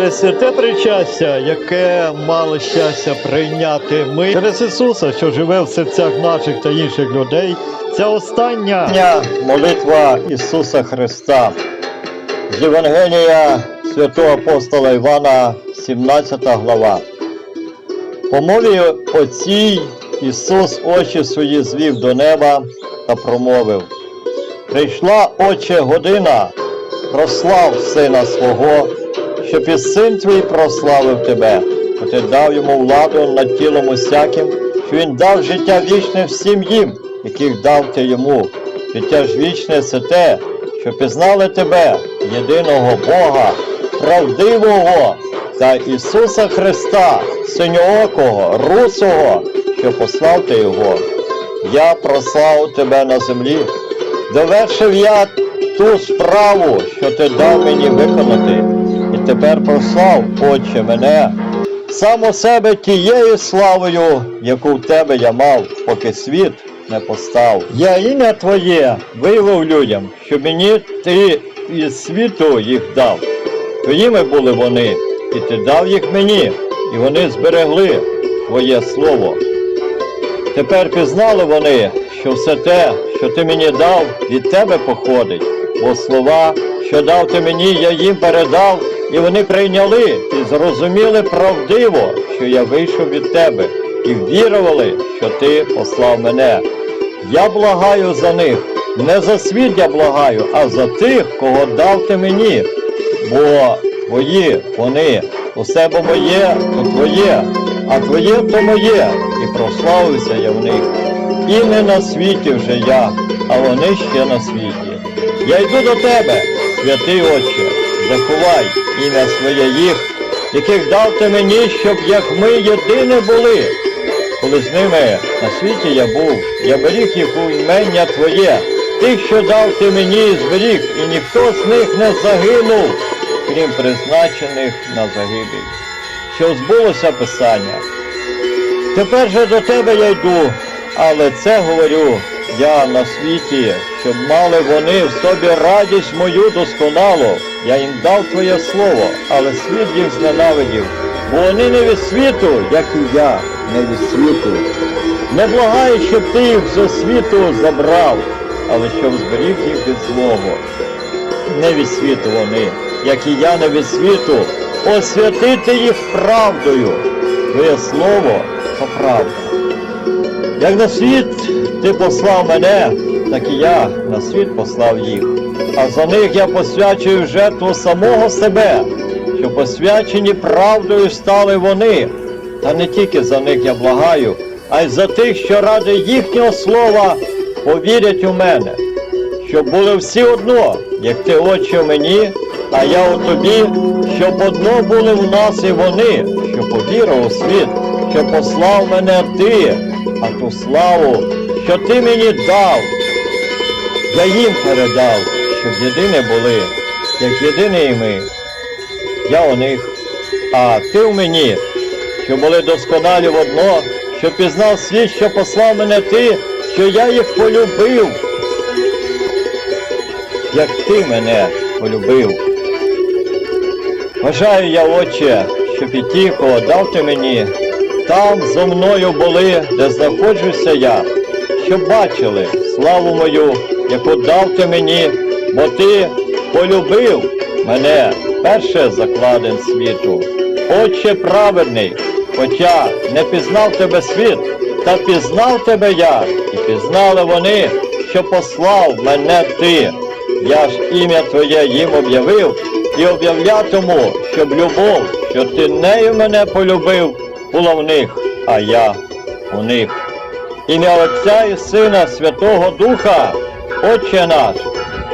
через святе причастя, яке мало щастя прийняти ми через Ісуса, що живе в серцях наших та інших людей. Це остання молитва Ісуса Христа. З Євангелія святого апостола Івана, 17 глава. По мові оцій Ісус очі свої звів до неба та промовив. Прийшла, Отче, година, прослав сина свого, щоб і син твій прославив тебе, бо ти дав йому владу над тілом усяким, що він дав життя вічне всім їм, яких дав ти йому. Життя ж вічне це те, що пізнали тебе, єдиного Бога, правдивого та Ісуса Христа, синьоокого, русого, що послав ти його. Я прославив тебе на землі, довершив я ту справу, що ти дав мені виконати, тепер прослав, Отче, мене, сам себе тією славою, яку в тебе я мав, поки світ не постав. Я ім'я Твоє виявив людям, щоб мені ти із світу їх дав. Твоїми були вони, і ти дав їх мені, і вони зберегли Твоє слово. Тепер пізнали вони, що все те, що ти мені дав, від тебе походить, бо слова, що дав ти мені, я їм передав, і вони прийняли і зрозуміли правдиво, що я вийшов від тебе, і вірували, що ти послав мене. Я благаю за них, не за світ я благаю, а за тих, кого дав ти мені, бо твої вони, усе бо моє, то твоє, а твоє то моє, і прославився я в них. І не на світі вже я, а вони ще на світі. Я йду до тебе, святий Отче, заховай ім'я своє їх, яких дав ти мені, щоб як ми єдині були. Коли з ними на світі я був, я беріг їх у імення Твоє, тих, що дав ти мені, зберіг, і ніхто з них не загинув, крім призначених на загибель. Що збулося Писання. Тепер же до тебе я йду, але це говорю я на світі, щоб мали вони в собі радість мою досконалу. Я їм дав твоє слово, але світ їх зненавидів, бо вони не від світу, як і я не від світу. Не благаю, щоб ти їх зо світу забрав, але щоб зберіг їх від злого. Не від світу вони, як і я не від світу, освятити їх правдою. Твоє слово то правда. Як на світ ти послав мене, так і я на світ послав їх. А за них я посвячую жертву самого себе, що посвячені правдою стали вони. Та не тільки за них я благаю, а й за тих, що ради їхнього слова повірять у мене, щоб були всі одно, як ти очі в мені, а я у тобі, щоб одно були в нас і вони, що повірив у світ, що послав мене ти, а ту славу, що ти мені дав, я їм передав, щоб єдині були, як єдині і ми. Я у них, а ти в мені, що були досконалі в одно, що пізнав світ, що послав мене ти, що я їх полюбив, як ти мене полюбив. Бажаю я, Отче, ті, кого дав ти мені, там зо мною були, де знаходжуся я, щоб бачили славу мою, яку дав ти мені, бо ти полюбив мене перше закладен світу. Отче праведний, хоча не пізнав тебе світ, та пізнав тебе я, і пізнали вони, що послав мене ти. Я ж ім'я Твоє їм об'явив і об'являтиму, щоб любов, що ти нею мене полюбив, була в них, а я у них. Ім'я Отця і Сина Святого Духа, Отче наш,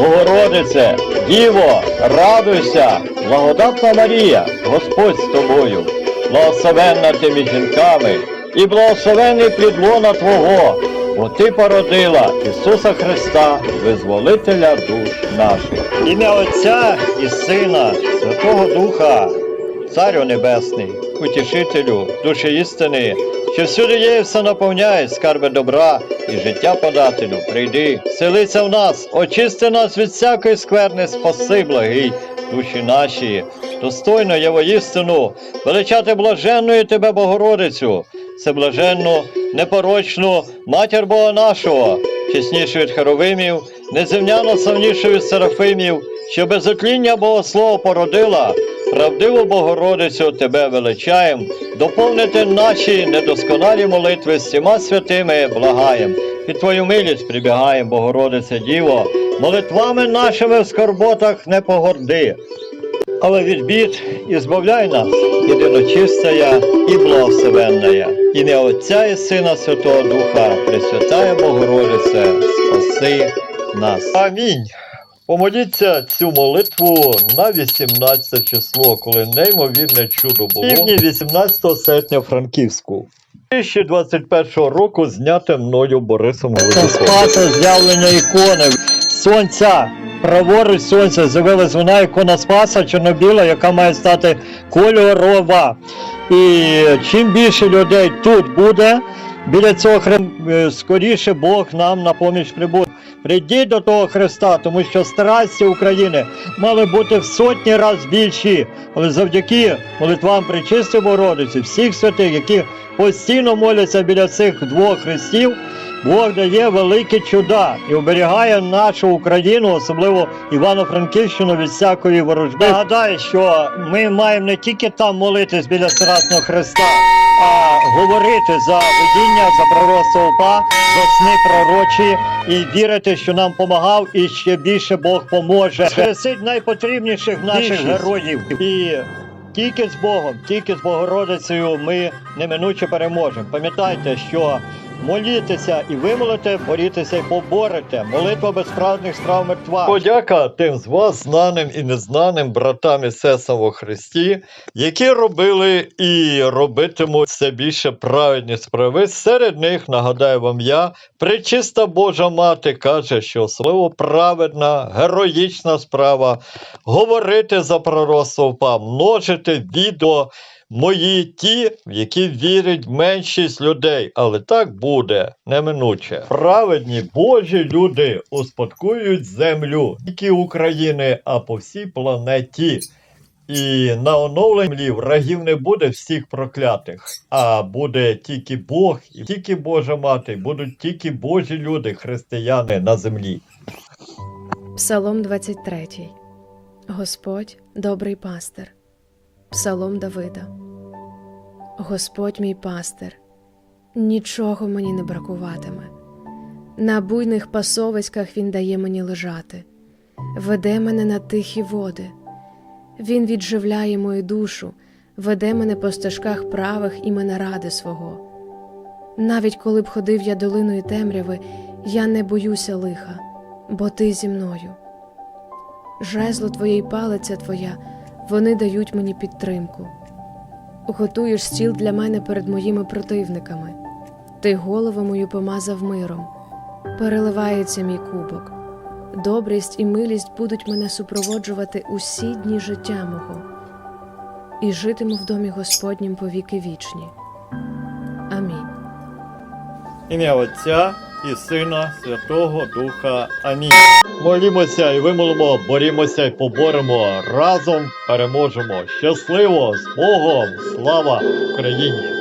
Богородице, Діво, радуйся, благодатна Марія, Господь з тобою, благословенна ти між жінками, і благословений підлона Твого, бо Ти породила Ісуса Христа, визволителя душ наших. Ім'я Отця і Сина, Святого Духа, Царю Небесний, утішителю, душі істини, що всюди є і все наповняє, скарби добра і життя подателю. Прийди, селися в нас, очисти нас від всякої скверни, спаси, благий, душі наші, достойно є воістину, величати блаженною тебе, Богородицю, всеблаженну, непорочну, матір Бога нашого, чеснішу від Херовимів, неземняно славнішу від Серафимів, що без отління Богослова породила, правдиву Богородицю тебе величаєм, доповнити наші недосконалі молитви всіма святими благаєм. Під твою милість прибігаєм, Богородице Діво, молитвами нашими в скорботах не погорди. Але від бід і збавляй нас, єдиночистая і благословенная. Ім'я Отця і Сина Святого Духа, Пресвятая Богородице, спаси нас. Амінь. Помоліться цю молитву на 18 число, коли неймовірне чудо було. Півдні 18 серпня Франківську. 2021 року зняте мною Борисом Глузюком. Спаса з'явлення ікони сонця. Праворуч сонця з'явилась вона ікона Спаса чорнобіла, яка має стати кольорова. І чим більше людей тут буде, біля цього храм, е, скоріше Бог нам на поміч прибуде. Прийдіть до того Христа, тому що страсті України мали бути в сотні разів більші, але завдяки молитвам Пречистої Богородиці, всіх святих, які постійно моляться біля цих двох хрестів, Бог дає великі чуда і оберігає нашу Україну, особливо Івано-Франківщину від всякої ворожби. Нагадаю, що ми маємо не тільки там молитись біля Страсного Христа, а говорити за видіння, за пророцтво УПА, за сни пророчі і вірити, що нам помагав, і ще більше Бог поможе. Хрестить найпотрібніших наших героїв. І тільки з Богом, тільки з Богородицею ми неминуче переможемо. Пам'ятайте, що молітеся і вимолите, борітеся і поборете. Молитва безправних страв мертва. Подяка тим з вас, знаним і незнаним братам і сестрам у Христі, які робили і робитимуть все більше праведні справи. Серед них, нагадаю вам я, пречиста Божа мати каже, що особливо праведна, героїчна справа говорити за пророцтво множити відео мої ті, в які вірить меншість людей, але так буде неминуче. Праведні Божі люди успадкують землю тільки України, а по всій планеті. І на оновленні врагів не буде всіх проклятих, а буде тільки Бог і тільки Божа мати, будуть тільки Божі люди, християни на землі. Псалом 23. Господь добрий пастир. Псалом Давида. Господь мій пастир, нічого мені не бракуватиме. На буйних пасовиськах Він дає мені лежати, веде мене на тихі води. Він відживляє мою душу, веде мене по стежках правих і мене ради свого. Навіть коли б ходив я долиною темряви, я не боюся лиха, бо ти зі мною. Жезло твоє й палиця твоя, вони дають мені підтримку. Готуєш стіл для мене перед моїми противниками. Ти голову мою помазав миром, переливається мій кубок. Добрість і милість будуть мене супроводжувати усі дні життя мого, і житиму в домі Господнім повіки вічні. Амінь. Ім'я Отця і Сина Святого Духа. Амінь. Молімося і вимолимо, борімося і поборемо. Разом переможемо. Щасливо з Богом! Слава Україні!